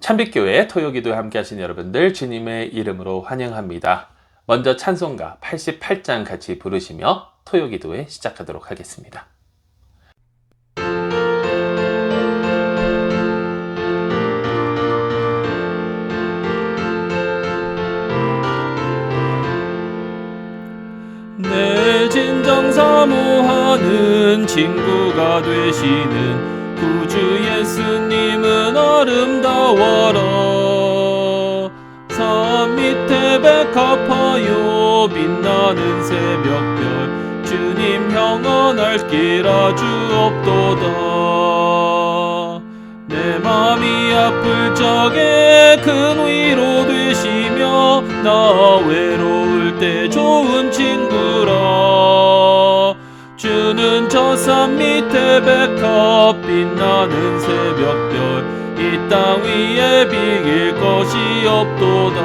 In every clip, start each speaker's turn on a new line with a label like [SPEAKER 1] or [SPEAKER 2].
[SPEAKER 1] 참빛교회 토요기도에 함께 하신 여러분들 주님의 이름으로 환영합니다. 먼저 찬송가 88장 같이 부르시며 토요기도에 시작하도록 하겠습니다. 내 진정 사모하는 친구가 되시는 구주 예수님은 아름다워라. 산 밑에 백합하여 빛나는 새벽별 주님 영원할 길 아주 없도다. 내 맘이 아플 적에 큰 위로 되시며 나 외로울 때 좋은 친구라 주는 저 산 밑에 백합 빛나는 새벽별. 이 땅 위에 비길 것이 없도다.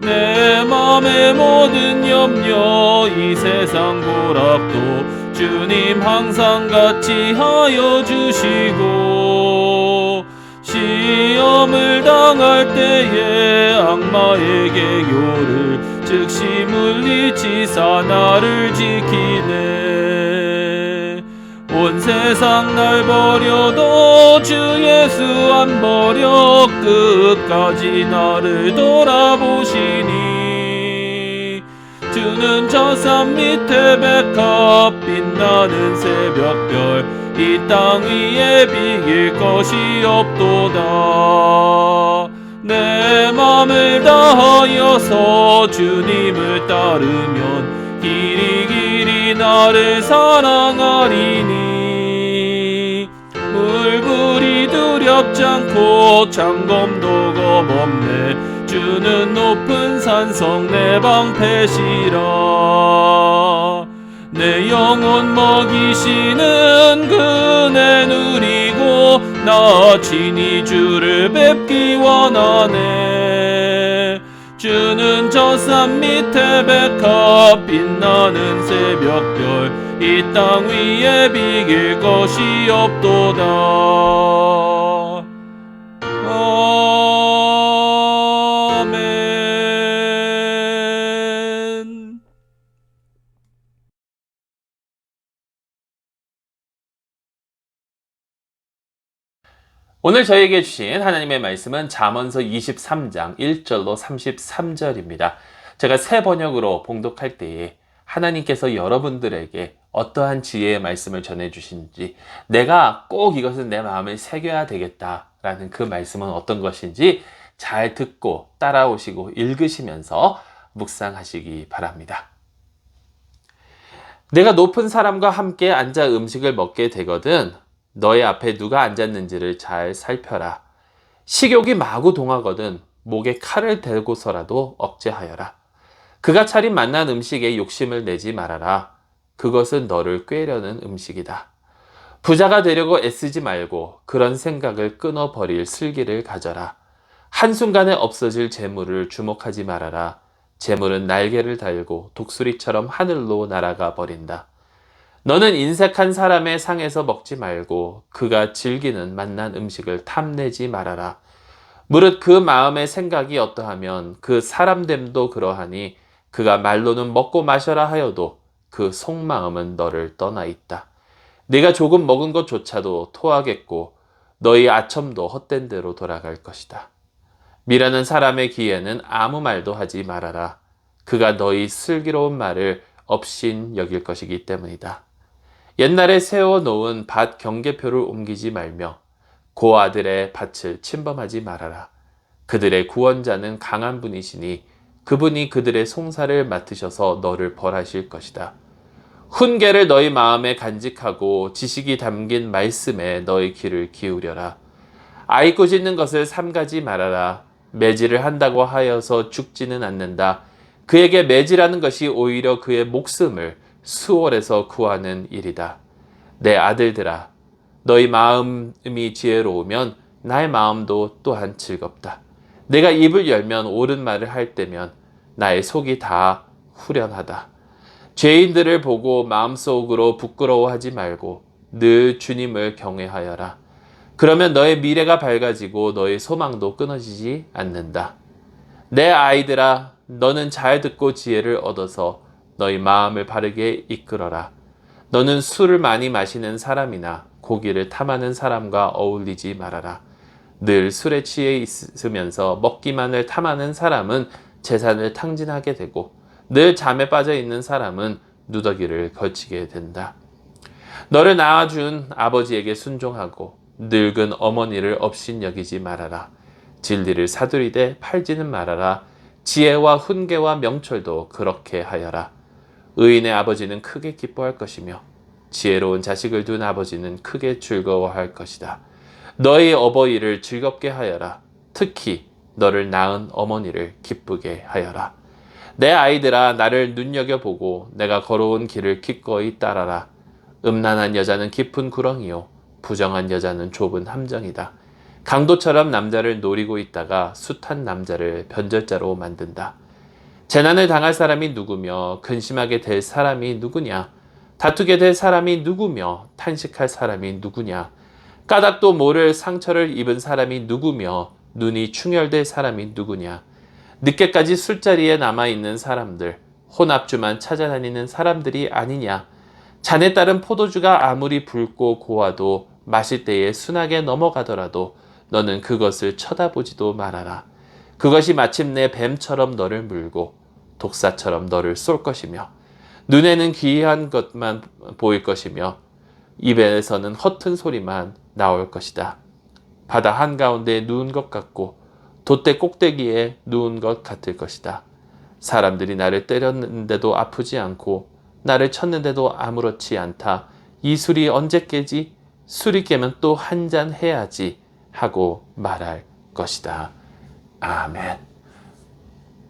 [SPEAKER 1] 내 맘의 모든 염려 이 세상 고락도 주님 항상 같이 하여 주시고 시험을 당할 때에 악마에게 요를 즉시 물리치사 나를 지키네. 온 세상 날 버려도 주 예수 안 버려 끝까지 나를 돌아보시니. 주는 저 산 밑에 백합 빛나는 새벽별 이 땅 위에 비길 것이 없도다 내 맘을 다하여서 주님을 따르면 길이 길이 나를 사랑하리니. 물불이 두렵지 않고 장검도 겁없네. 주는 높은 산성 내 방패시라. 내 영혼 먹이시는 누리고 나 친히 주를 뵙기 원하네. 주는 저 산 밑에 백합 빛나는 새벽별 이 땅 위에 비길 것이 없도다 오늘 저에게 주신 하나님의 말씀은 잠언서 23장 1절로 33절입니다. 제가 새 번역으로 봉독할 때에 하나님께서 여러분들에게 어떠한 지혜의 말씀을 전해 주신지 내가 꼭 이것은 내 마음에 새겨야 되겠다라는 그 말씀은 어떤 것인지 잘 듣고 따라오시고 읽으시면서 묵상하시기 바랍니다. 내가 높은 사람과 함께 앉아 음식을 먹게 되거든 너의 앞에 누가 앉았는지를 잘 살펴라. 식욕이 마구 동하거든 목에 칼을 대고서라도 억제하여라. 그가 차린 맛난 음식에 욕심을 내지 말아라. 그것은 너를 꾀려는 음식이다. 부자가 되려고 애쓰지 말고 그런 생각을 끊어버릴 슬기를 가져라. 한순간에 없어질 재물을 주목하지 말아라. 재물은 날개를 달고 독수리처럼 하늘로 날아가 버린다. 너는 인색한 사람의 상에서 먹지 말고 그가 즐기는 맛난 음식을 탐내지 말아라. 무릇 그 마음의 생각이 어떠하면 그 사람됨도 그러하니 그가 말로는 먹고 마셔라 하여도 그 속마음은 너를 떠나 있다. 네가 조금 먹은 것조차도 토하겠고 너희 아첨도 헛된 대로 돌아갈 것이다. 미라는 사람의 귀에는 아무 말도 하지 말아라. 그가 너희 슬기로운 말을 업신 여길 것이기 때문이다. 옛날에 세워놓은 밭 경계표를 옮기지 말며 고 아들의 밭을 침범하지 말아라. 그들의 구원자는 강한 분이시니 그분이 그들의 송사를 맡으셔서 너를 벌하실 것이다. 훈계를 너희 마음에 간직하고 지식이 담긴 말씀에 너희 귀를 기울여라. 아이 꾸짖는 것을 삼가지 말아라. 매질을 한다고 하여서 죽지는 않는다. 그에게 매질하는 것이 오히려 그의 목숨을 수월에서 구하는 일이다. 내 아들들아, 너희 마음이 지혜로우면 나의 마음도 또한 즐겁다. 내가 입을 열면 옳은 말을 할 때면 나의 속이 다 후련하다. 죄인들을 보고 마음속으로 부끄러워하지 말고 늘 주님을 경외하여라. 그러면 너의 미래가 밝아지고 너의 소망도 끊어지지 않는다. 내 아이들아, 너는 잘 듣고 지혜를 얻어서 너희 마음을 바르게 이끌어라. 너는 술을 많이 마시는 사람이나 고기를 탐하는 사람과 어울리지 말아라. 늘 술에 취해 있으면서 먹기만을 탐하는 사람은 재산을 탕진하게 되고 늘 잠에 빠져 있는 사람은 누더기를 걸치게 된다. 너를 낳아준 아버지에게 순종하고 늙은 어머니를 업신 여기지 말아라. 진리를 사두리되 팔지는 말아라. 지혜와 훈계와 명철도 그렇게 하여라. 의인의 아버지는 크게 기뻐할 것이며 지혜로운 자식을 둔 아버지는 크게 즐거워할 것이다. 너희 어버이를 즐겁게 하여라. 특히 너를 낳은 어머니를 기쁘게 하여라. 내 아이들아 나를 눈여겨보고 내가 걸어온 길을 기꺼이 따라라. 음란한 여자는 깊은 구렁이요. 부정한 여자는 좁은 함정이다. 강도처럼 남자를 노리고 있다가 숱한 남자를 변절자로 만든다. 재난을 당할 사람이 누구며 근심하게 될 사람이 누구냐? 다투게 될 사람이 누구며 탄식할 사람이 누구냐? 까닭도 모를 상처를 입은 사람이 누구며 눈이 충혈될 사람이 누구냐? 늦게까지 술자리에 남아있는 사람들, 혼합주만 찾아다니는 사람들이 아니냐? 잔에 따른 포도주가 아무리 붉고 고와도 마실 때에 순하게 넘어가더라도 너는 그것을 쳐다보지도 말아라. 그것이 마침내 뱀처럼 너를 물고 독사처럼 너를 쏠 것이며 눈에는 귀한 것만 보일 것이며 입에서는 허튼 소리만 나올 것이다. 바다 한가운데 누운 것 같고 돛대 꼭대기에 누운 것 같을 것이다. 사람들이 나를 때렸는데도 아프지 않고 나를 쳤는데도 아무렇지 않다. 이 술이 언제 깨지? 술이 깨면 또 한 잔 해야지 하고 말할 것이다. 아멘.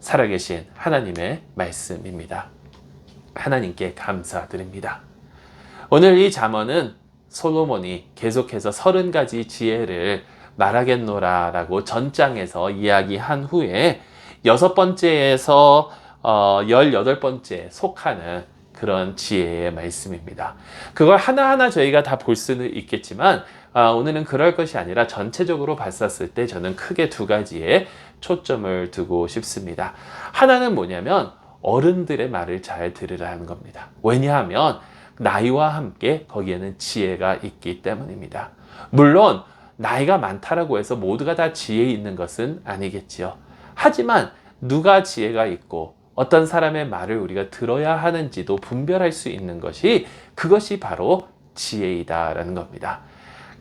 [SPEAKER 1] 살아계신 하나님의 말씀입니다. 하나님께 감사드립니다. 오늘 이 잠언은 솔로몬이 계속해서 서른 가지 지혜를 말하겠노라 라고 전장에서 이야기한 후에 여섯 번째에서 어, 열여덟 번째 속하는 그런 지혜의 말씀입니다. 그걸 하나하나 저희가 다 볼 수는 있겠지만 아, 오늘은 그럴 것이 아니라 전체적으로 봤었을 때 저는 크게 두 가지에 초점을 두고 싶습니다. 하나는 뭐냐면 어른들의 말을 잘 들으라는 겁니다. 왜냐하면 나이와 함께 거기에는 지혜가 있기 때문입니다. 물론 나이가 많다라고 해서 모두가 다 지혜 있는 것은 아니겠지요. 하지만 누가 지혜가 있고 어떤 사람의 말을 우리가 들어야 하는지도 분별할 수 있는 것이 그것이 바로 지혜이다라는 겁니다.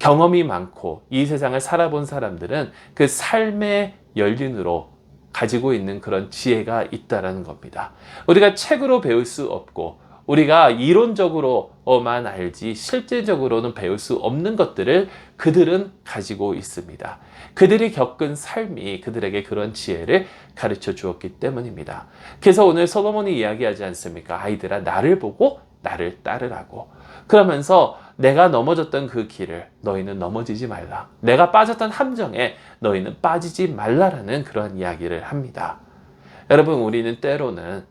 [SPEAKER 1] 경험이 많고 이 세상을 살아본 사람들은 그 삶의 연륜으로 가지고 있는 그런 지혜가 있다라는 겁니다. 우리가 책으로 배울 수 없고 우리가 이론적으로만 알지 실제적으로는 배울 수 없는 것들을 그들은 가지고 있습니다. 그들이 겪은 삶이 그들에게 그런 지혜를 가르쳐 주었기 때문입니다. 그래서 오늘 솔로몬이 이야기하지 않습니까? 아이들아 나를 보고 나를 따르라고. 그러면서 내가 넘어졌던 그 길을 너희는 넘어지지 말라. 내가 빠졌던 함정에 너희는 빠지지 말라라는 그런 이야기를 합니다. 여러분 우리는 때로는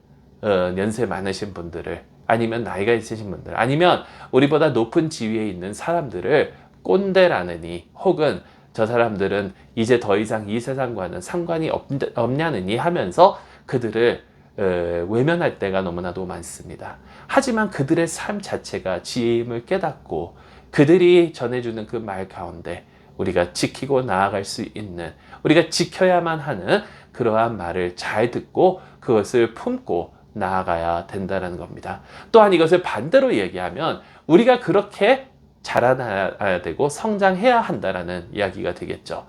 [SPEAKER 1] 어, 연세 많으신 분들을 아니면 나이가 있으신 분들 아니면 우리보다 높은 지위에 있는 사람들을 꼰대라느니 혹은 저 사람들은 이제 더 이상 이 세상과는 상관이 없, 없냐느니 하면서 그들을 어, 외면할 때가 너무나도 많습니다. 하지만 그들의 삶 자체가 지혜임을 깨닫고 그들이 전해주는 그 말 가운데 우리가 지키고 나아갈 수 있는 우리가 지켜야만 하는 그러한 말을 잘 듣고 그것을 품고 나아가야 된다는 겁니다. 또한 이것을 반대로 얘기하면 우리가 그렇게 자라나야 되고 성장해야 한다라는 이야기가 되겠죠.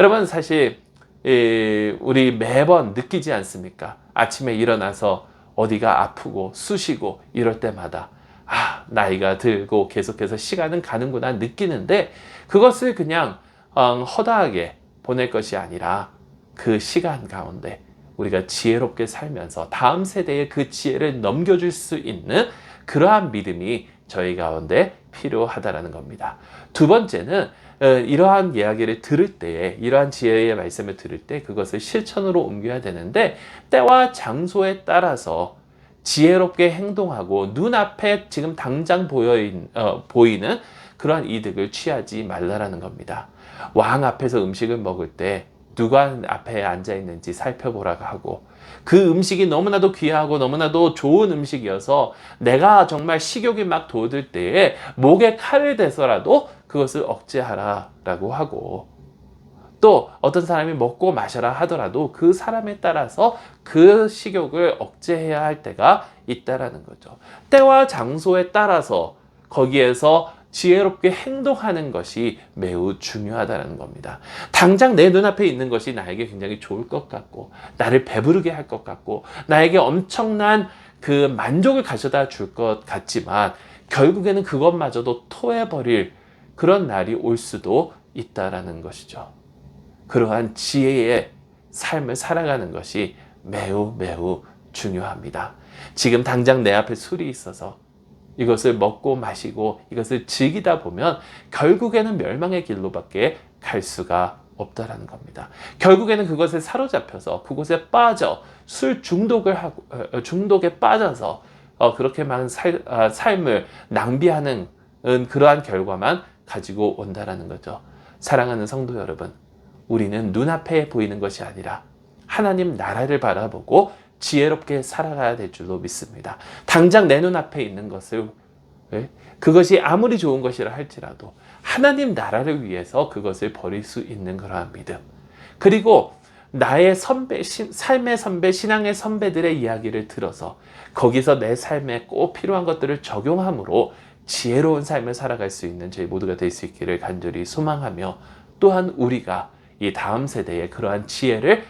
[SPEAKER 1] 여러분 사실 우리 매번 느끼지 않습니까? 아침에 일어나서 어디가 아프고 쑤시고 이럴 때마다 아 나이가 들고 계속해서 시간은 가는구나 느끼는데 그것을 그냥 어, 허다하게 보낼 것이 아니라 그 시간 가운데 우리가 지혜롭게 살면서 다음 세대에 그 지혜를 넘겨줄 수 있는 그러한 믿음이 저희 가운데 필요하다라는 겁니다. 두 번째는 어, 이러한 이야기를 들을 때에 이러한 지혜의 말씀을 들을 때 그것을 실천으로 옮겨야 되는데 때와 장소에 따라서 지혜롭게 행동하고 눈앞에 지금 당장 보여 어, 보이는 그러한 이득을 취하지 말라라는 겁니다. 왕 앞에서 음식을 먹을 때 누가 앞에 앉아 있는지 살펴보라고 하고 그 음식이 너무나도 귀하고 너무나도 좋은 음식이어서 내가 정말 식욕이 막 돋을 때에 목에 칼을 대서라도 그것을 억제하라라고 하고 또 어떤 사람이 먹고 마셔라 하더라도 그 사람에 따라서 그 식욕을 억제해야 할 때가 있다라는 거죠. 때와 장소에 따라서 거기에서 지혜롭게 행동하는 것이 매우 중요하다는 겁니다. 당장 내 눈앞에 있는 것이 나에게 굉장히 좋을 것 같고, 나를 배부르게 할 것 같고, 나에게 엄청난 그 만족을 가져다 줄 것 같지만, 결국에는 그것마저도 토해버릴 그런 날이 올 수도 있다라는 것이죠. 그러한 지혜의 삶을 살아가는 것이 매우 매우 중요합니다. 지금 당장 내 앞에 술이 있어서 이것을 먹고 마시고 이것을 즐기다 보면 결국에는 멸망의 길로밖에 갈 수가 없다라는 겁니다. 결국에는 그것에 사로잡혀서 그곳에 빠져 술 중독을 하고 어, 어, 중독에 빠져서 어, 그렇게 많은 살, 아, 삶을 낭비하는 그러한 결과만 가지고 온다라는 거죠. 사랑하는 성도 여러분, 우리는 눈앞에 보이는 것이 아니라 하나님 나라를 바라보고 지혜롭게 살아가야 될 줄로 믿습니다. 당장 내 눈앞에 있는 것을 예? 그것이 아무리 좋은 것이라 할지라도 하나님 나라를 위해서 그것을 버릴 수 있는 그러한 믿음. 그리고 나의 선배, 삶의 선배, 신앙의 선배들의 이야기를 들어서 거기서 내 삶에 꼭 필요한 것들을 적용함으로 지혜로운 삶을 살아갈 수 있는 저희 모두가 될 수 있기를 간절히 소망하며 또한 우리가 이 다음 세대에 그러한 지혜를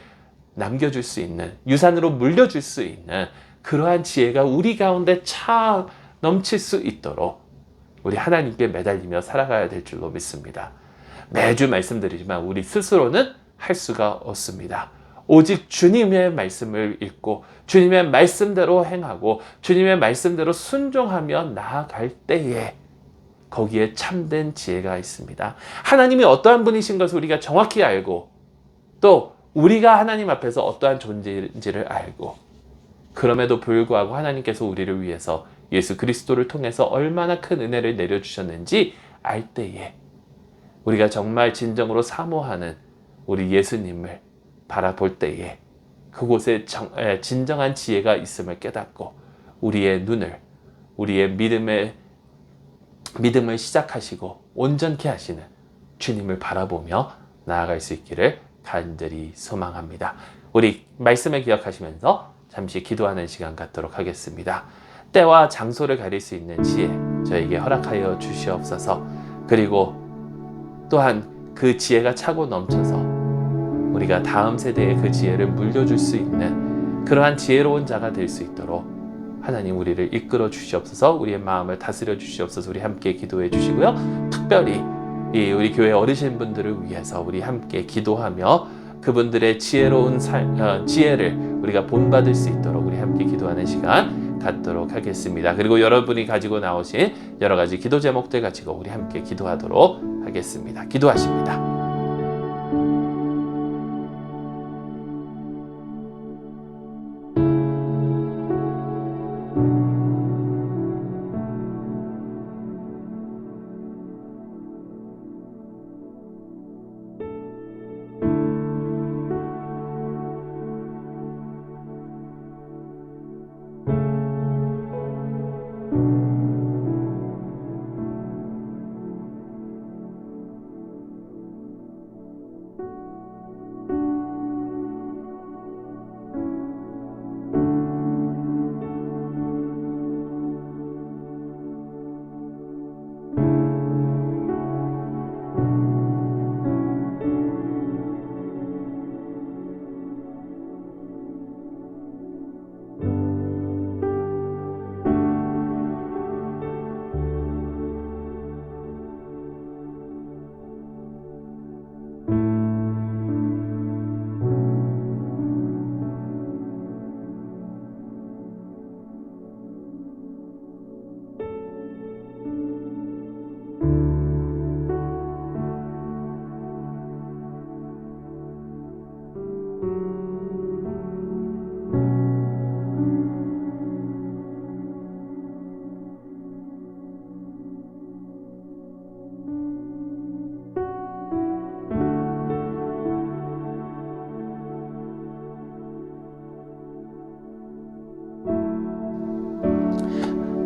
[SPEAKER 1] 남겨줄 수 있는 유산으로 물려줄 수 있는 그러한 지혜가 우리 가운데 차 넘칠 수 있도록 우리 하나님께 매달리며 살아가야 될 줄로 믿습니다. 매주 말씀드리지만 우리 스스로는 할 수가 없습니다. 오직 주님의 말씀을 읽고 주님의 말씀대로 행하고 주님의 말씀대로 순종하며 나아갈 때에 거기에 참된 지혜가 있습니다. 하나님이 어떠한 분이신 것을 우리가 정확히 알고 또 우리가 하나님 앞에서 어떠한 존재인지를 알고 그럼에도 불구하고 하나님께서 우리를 위해서 예수 그리스도를 통해서 얼마나 큰 은혜를 내려주셨는지 알 때에 우리가 정말 진정으로 사모하는 우리 예수님을 바라볼 때에 그곳에 정, 에, 진정한 지혜가 있음을 깨닫고 우리의 눈을 우리의 믿음의 믿음을 시작하시고 온전케 하시는 주님을 바라보며 나아갈 수 있기를 간절히 소망합니다. 우리 말씀을 기억하시면서 잠시 기도하는 시간 갖도록 하겠습니다. 때와 장소를 가릴 수 있는 지혜 저에게 허락하여 주시옵소서. 그리고 또한 그 지혜가 차고 넘쳐서 우리가 다음 세대에 그 지혜를 물려줄 수 있는 그러한 지혜로운 자가 될 수 있도록 하나님 우리를 이끌어 주시옵소서 우리의 마음을 다스려 주시옵소서 우리 함께 기도해 주시고요. 특별히 이 우리 교회 어르신분들을 위해서 우리 함께 기도하며 그분들의 지혜로운 살, 어, 지혜를 우리가 본받을 수 있도록 우리 함께 기도하는 시간 갖도록 하겠습니다. 그리고 여러분이 가지고 나오신 여러 가지 기도 제목들 가지고 우리 함께 기도하도록 하겠습니다. 기도하십니다.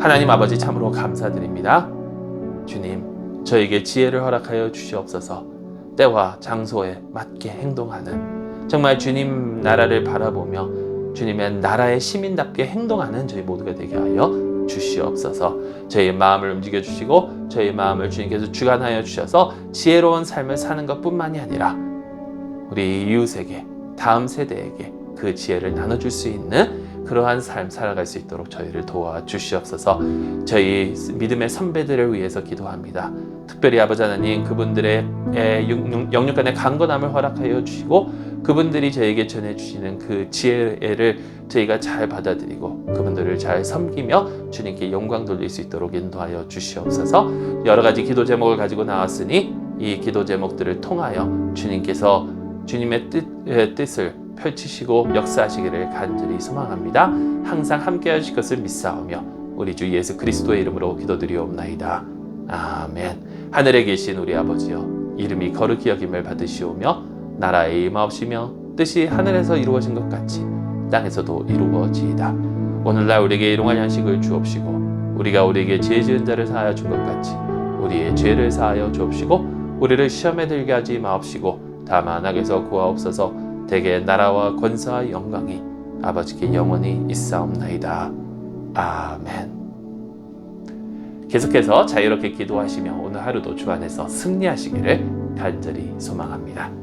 [SPEAKER 1] 하나님 아버지 참으로 감사드립니다. 주님, 저에게 지혜를 허락하여 주시옵소서. 때와 장소에 맞게 행동하는 정말 주님 나라를 바라보며 주님의 나라의 시민답게 행동하는 저희 모두가 되게 하여 주시옵소서. 저희의 마음을 움직여 주시고 저희의 마음을 주님께서 주관하여 주셔서 지혜로운 삶을 사는 것 뿐만이 아니라 우리 이웃에게 다음 세대에게 그 지혜를 나눠줄 수 있는 그러한 삶 살아갈 수 있도록 저희를 도와 주시옵소서. 저희 믿음의 선배들을 위해서 기도합니다. 특별히 아버지 하나님 그분들의 에, 육- 영육 간의 강건함을 허락하여 주시고 그분들이 저에게 전해 주시는 그 지혜를 저희가 잘 받아들이고 그분들을 잘 섬기며 주님께 영광 돌릴 수 있도록 인도하여 주시옵소서. 여러 가지 기도 제목을 가지고 나왔으니 이 기도 제목들을 통하여 주님께서 주님의 뜻, 의 뜻을 펼치시고 역사하시기를 간절히 소망합니다. 항상 함께 하실 것을 믿사오며 우리 주 예수 그리스도의 이름으로 기도드리옵나이다. 아멘. 하늘에 계신 우리 아버지여 이름이 거룩히 여김을 받으시오며 나라의 임하옵시며 뜻이 하늘에서 이루어진 것 같이 땅에서도 이루어지이다. 오늘날 우리에게 일용할 양식을 주옵시고 우리가 우리에게 죄 지은 자를 사하여 준 것 같이 우리의 죄를 사하여 주옵시고 우리를 시험에 들게 하지 마옵시고 다만 악에서 구하옵소서 대개 나라와 권사와 영광이 아버지께 영원히 있사옵나이다. 아멘. 계속해서 자유롭게 기도하시며 오늘 하루도 주 안에서 승리하시기를 간절히 소망합니다.